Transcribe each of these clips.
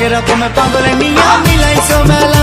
হরেক রকম পাগল নিয়া মিলাইছো মেলা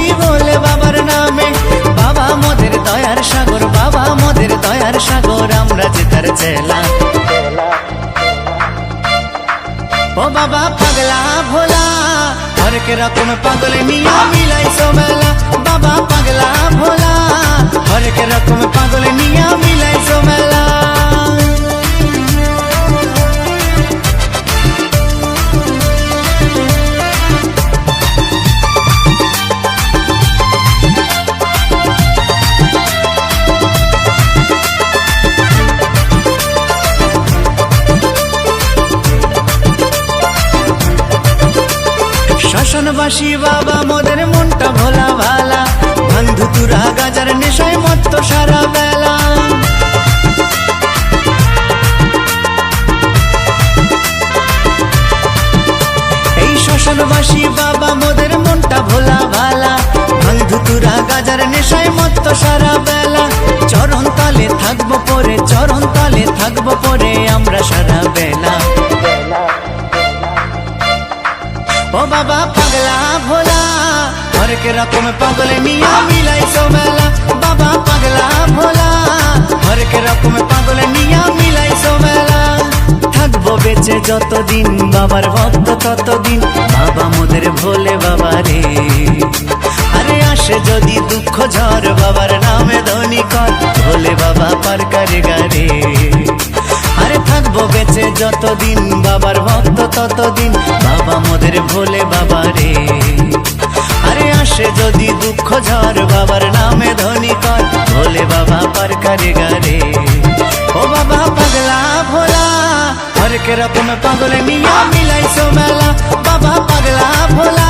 ও বাবা, পাগলা ভোলা হরেক রকম পাগল নিয়া মিলাইছো মেলা। বাবা, পাগলা ভোলা হরেক রকম পাগল শ্মশানবাসী বাবা, মোদের মনটা ভোলা ভালা। বন্ধু তুরা গাজার নেশায় মত্ত সারা বেলা। এই শ্মশানবাসী বাবা, মোদের মনটা ভোলা ভালা। বন্ধু তুরা গাজার নেশায় সারা বেলা। চরণ তলে থাকব পরে, চরণ তলে থাকব পরে আমরা সারা হরেক রকম পাগল নিয়া মিলাইছো মেলা বাবা পাগলা ভোলা। হরেক রকম পাগল নিয়া মিলাইছো মেলা থাকব বেঁচে যতদিন, বাবার ভক্ত ততদিন। বাবা মোদের ভোলে বাবা রে। আরে আসে যদি দুঃখ ঝড়, বাবার নামে ধনী কর। ভোলে বাবা পার করে গারে আরে থাকব বেঁচে যতদিন, বাবার ভক্ত ততদিন। বাবা মোদের ভোলে বাবা রে। বাবার নামে ধনী কর, ভোলে বাবা পার করে গারে। ও বাবা, পাগলা ভোলা হরেক রকম পাগল নিয়া মিলাইছো মেলা। বাবা, পাগলা ভোলা